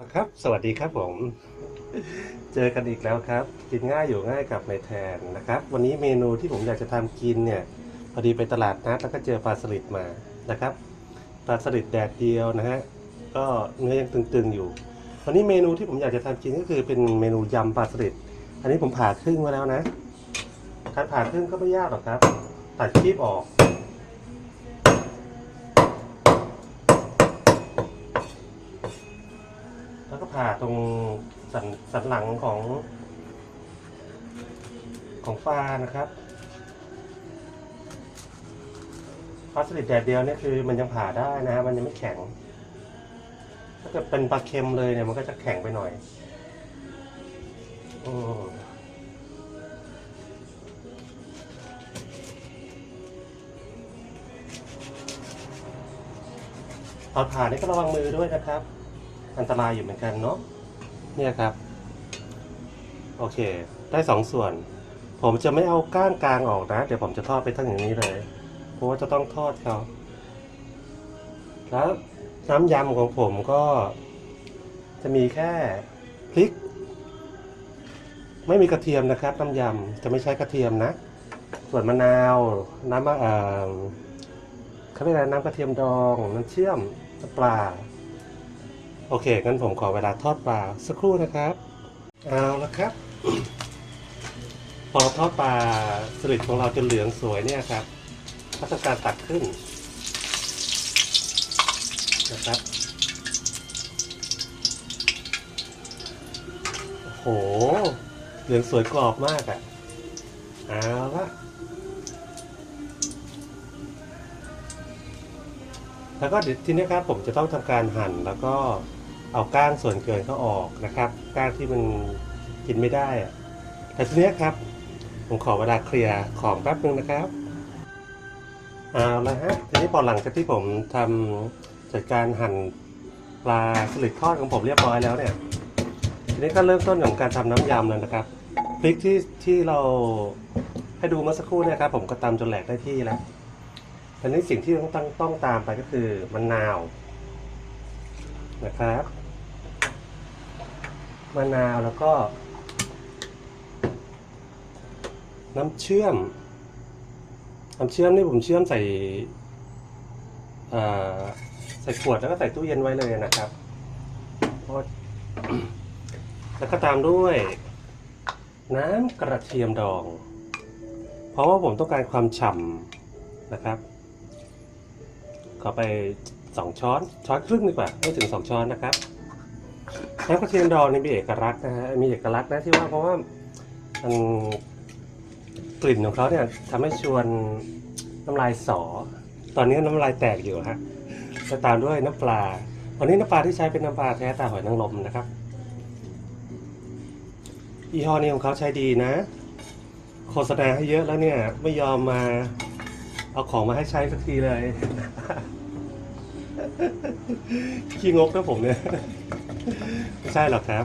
นะครับ สวัสดีครับผม เจอกันอีกแล้วครับ กินง่ายอยู่ง่ายกับในแทนนะครับ วันนี้เมนูที่ผมอยากจะทำกินเนี่ย พอดีไปตลาดนัดแล้วก็เจอปลาสลิดมานะครับ ปลาสลิดแดดเดียวนะฮะ ก็เนื้อยังตึงๆอยู่ วันนี้เมนูที่ผมอยากจะทำกินก็คือเป็นเมนูยำปลาสลิด อันนี้ผมผ่าครึ่งมาแล้วนะ การผ่าครึ่งก็ไม่ยากหรอกครับ ตัดคีบออก แล้วก็ ผ่าตรงสันสันหลังของของปลานะครับปลาสลิดแดดเดียวเนี่ยคือมันยังผ่าได้นะฮะมันยังไม่แข็ง ถ้าเกิดเป็นปลาเค็มเลยเนี่ยมันก็จะแข็งไปหน่อยอมตอนผ่านี่ก็ระวังมือด้วยนะครับ อันตรายอยู่เหมือนกันเนาะเนี่ยครับ โอเค ได้สองส่วน ผมจะไม่เอาก้างกลางออกนะ เดี๋ยวผมจะทอดไปทั้งอย่างนี้เลย เพราะว่าจะต้องทอดเขาแล้วน้ำยำของผมก็ จะมีแค่พริก ไม่มีกระเทียมนะครับ น้ำยำจะไม่ใช้กระเทียมนะ ส่วนมะนาวน้ำมะเอ่อเขาเรียกอะไรน้ำกระเทียมดองน้ำเชื่อมน้ำปลา โอเคงั้นผมขอเวลาทอดปลาสักครู่นะครับ เอาละครับ พอทอดปลาสลิดของเราจนเหลืองสวยเนี่ยครับก็ทำการตักขึ้นนะครับโอ้โหเหลืองสวยกรอบมากอะ่ะเอาละแล้วก็ทีนี้ครับผมจะต้องทำการหั่นแล้วก็ เอาก้างส่วนเกินเขาออกนะครับ ก้างที่มันกินไม่ได้อะแต่ทีนี้ครับ ผมขอเวลาเคลียร์ของแป๊บนึงนะครับเอาละฮะทีนี้พอหลังจากที่ผมทำจัดการหั่นปลาสลิดทอดของผมเรียบร้อยแล้วเนี่ยทีนี้ก็เริ่มต้นของการทำน้ำยำแล้วนะครับพริกที่ที่เราให้ดูเมื่อสักครู่เนะครับ ผมก็ตำจนแหลกได้ที่แล้วทีนี้สิ่งที่ต้องต้องต้องตามไปก็คือมะนาวนะครับ มะนาวแล้วก็ น้ำเชื่อม น้ำเชื่อมนี่ผมเชื่อมใส่ใส่ขวดแล้วก็ใส่ตู้เย็นไว้เลยนะครับ แล้วก็ตามด้วย น้ำกระเทียมดอง เพราะว่าผมต้องการความฉ่ำนะครับขอไปสองช้อน ช้อนครึ่งดีกว่า ไม่ถึงสองช้อนนะครับ น้ำกระเทียมดองนี่มีเอกลักษณ์นะฮะมีเอกลักษณ์นะที่ว่าเพราะว่ามันกลิ่นของเขาเนี่ยทำให้ชวนน้ำลายสอ ตอนนี้น้ำลายแตกอยู่ฮะจะตามด้วยน้ำปลาวันนี้น้ำปลาที่ใช้เป็นน้ำปลาแท้ตาหอยนางรมนะครับยี่ห้อนี้ของเขาใช้ดีนะ โฆษณาให้เยอะแล้วเนี่ยไม่ยอมมาเอาของมาให้ใช้สักทีเลยขี้งกนะผมเนี่ย ไม่ใช่หรอกครับ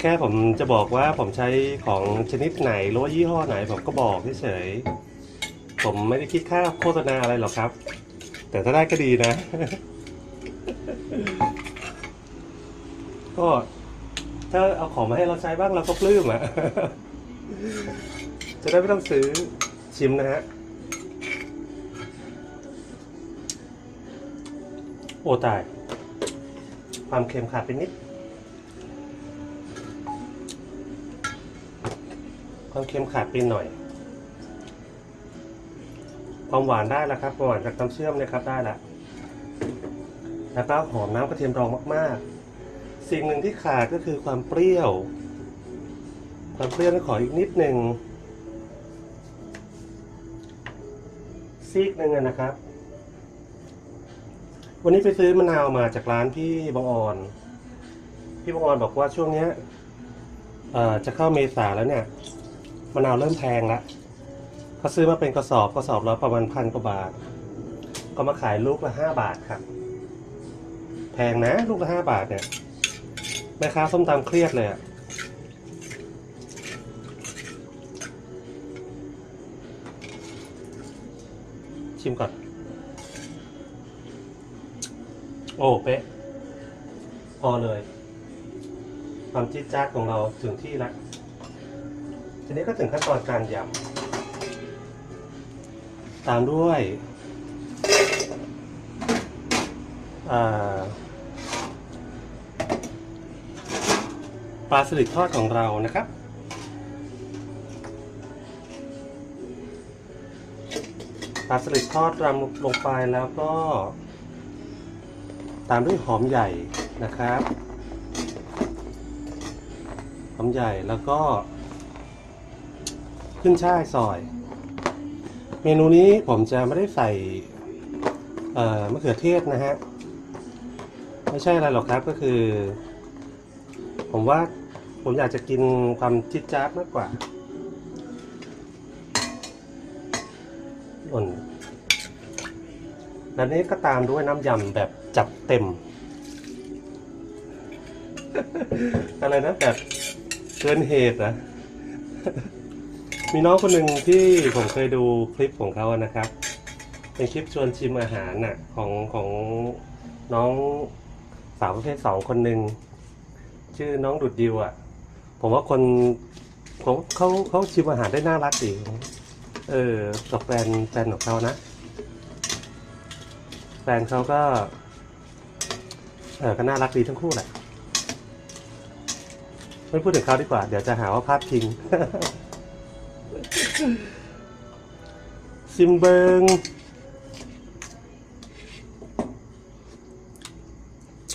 แค่ผมจะบอกว่าผมใช้ของชนิดไหนหรือว่ายี่ห้อไหนผมก็บอกเฉยๆผมไม่ได้คิดค่าโฆษณาอะไรหรอกครับ แต่ถ้าได้ก็ดีนะ ก็ถ้าเอาของมาให้เราใช้บ้างเราก็ปลื้มอะจะได้ไม่ต้องซื้อชิมนะฮะ โอ้ตาย ความเค็มขาดไปนิด ความเค็มขาดไปหน่อย ความหวานได้แล้วครับหวานจากน้ำเชื่อมเนะครับได้แล้วแล้วก็หอมน้ำกระเทียมดองมาก ๆ สิ่งหนึ่งที่ขาดก็คือความเปรี้ยว ความเปรี้ยวนี่ขออีกนิดหนึ่งซีกหนึ่งนะครับ วันนี้ไปซื้อมะนาวมาจากร้านพี่บางออน พี่บางออนบอกว่าช่วงเนี้ยเอ่อจะเข้าเมษาแล้วเนี่ยมะนาวเริ่มแพงละเขาซื้อมาเป็นกระสอบกระสอบละประมาณพันกว่าบาท ก็มาขายลูกละห้าบาทครับ แพงนะลูกละห้าบาทเนี่ยแม่ค้าส้มตำเครียดเลยอะชิมก่อน โอ้เป๊ะ พอเลย ความจี๊ดจ๊าดของเราถึงที่ล้วทีนี้ก็ถึงขั้นตอนการยำตามด้วยปลาสลิดทอดของเรานะครับ ปลาสลิดทอดรำลงไปแล้วก็ ตามด้วยหอมใหญ่นะครับ หอมใหญ่แล้วก็ ขึ้นช่ายซอย เมนูนี้ผมจะไม่ได้ใส่มะเขือเทศนะฮะ ไม่ใช่อะไรหรอกครับก็คือ ผมว่าผมอยากจะกินความจิ๊ดจ๊าดมากกว่าอ่นแล้วนี้ก็ตามด้วยน้ำยำแบบ จัดเต็ม อะไรนะแบบเกินเหตุนะมีน้องคนหนึ่งที่ผมเคยดูคลิปของเขาอะนะครับ เป็นคลิปชวนชิมอาหารน่ะของของน้องสาวประเภทสองคนหนึ่งชื่อน้องดุดดิวอะ ผมว่าคนผมเขาเขาชิมอาหารได้น่ารักดีเออกับแฟนแฟนของเขานะแฟนเขาก็ เออก็น่ารักดีทั้งคู่แหละไม่พูดถึงเขาดีกว่า เดี๋ยวจะหาว่าพลาดพิง ซิมเบิง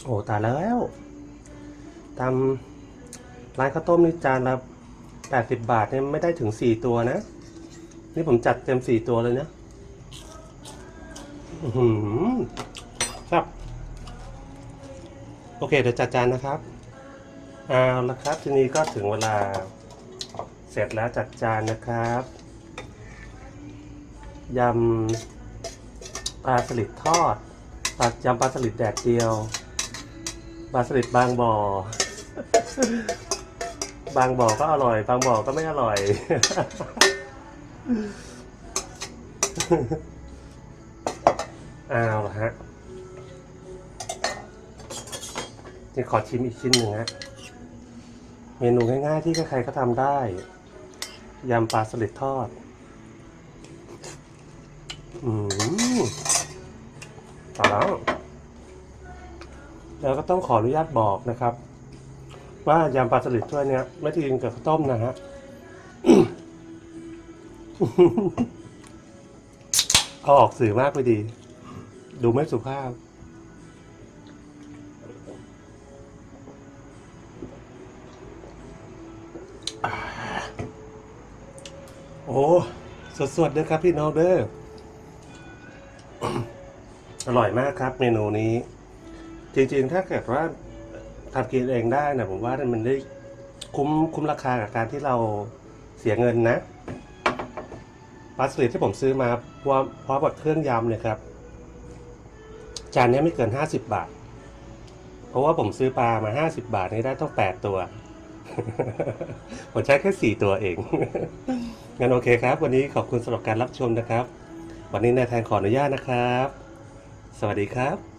โอ้ตายแล้วตามร้านข้าวต้มนี่จานละแปดสิบบาทเนี่ยไม่ได้ถึงสี่ตัวนะ นี่ผมจัดเต็มสี่ตัวเลยนะ อือหือครับ โอเคเดี๋ยวจัดจานนะครับเอาละครับทีนี้ก็ถึงเวลาเสร็จแล้วจัดจานนะครับยำปลาสลิดทอดปลายำปลาสลิดแดดเดียวปลาสลิดบางบ่อ บางบ่อก็อร่อย บางบ่อก็ไม่อร่อยเอาละ ฮะขอชิมอีกชิ้นหนึ่งฮะเมนูง่ายๆที่ใครๆก็ทำได้ยำปลาสลิดทอด อืมต่อแล้วแล้วก็ต้องขออนุญาตบอกนะครับ ว่ายำปลาสลิดถ้วยเนี้ยไม่ได้กินกับข้าวต้มนะฮะเอาออกสื่อมากไปดี ดูไม่สุภาพ โอ้สดๆเด้อครับพี่น้องเด้อ อร่อยมากครับ เมนูนี้ จริงๆ ถ้าเกิดว่าทำกินเองได้นะผมว่ามันได้คุ้มคุ้มราคากับการที่เราเสียเงินนะปลาสลิดที่ผมซื้อมาพร้อมพร้อมกับเครื่องยำเนี่ยครับ จานนี้ไม่เกินห้าสิบบาท เพราะว่าผมซื้อปลามาห้าสิบาทนี่ได้ต้องแปดตัว ผมใช้แค่สี่ตัวเอง งั้นโอเคครับ วันนี้ขอบคุณสำหรับการรับชมนะครับ วันนี้นายแทนขออนุญาตนะครับ สวัสดีครับ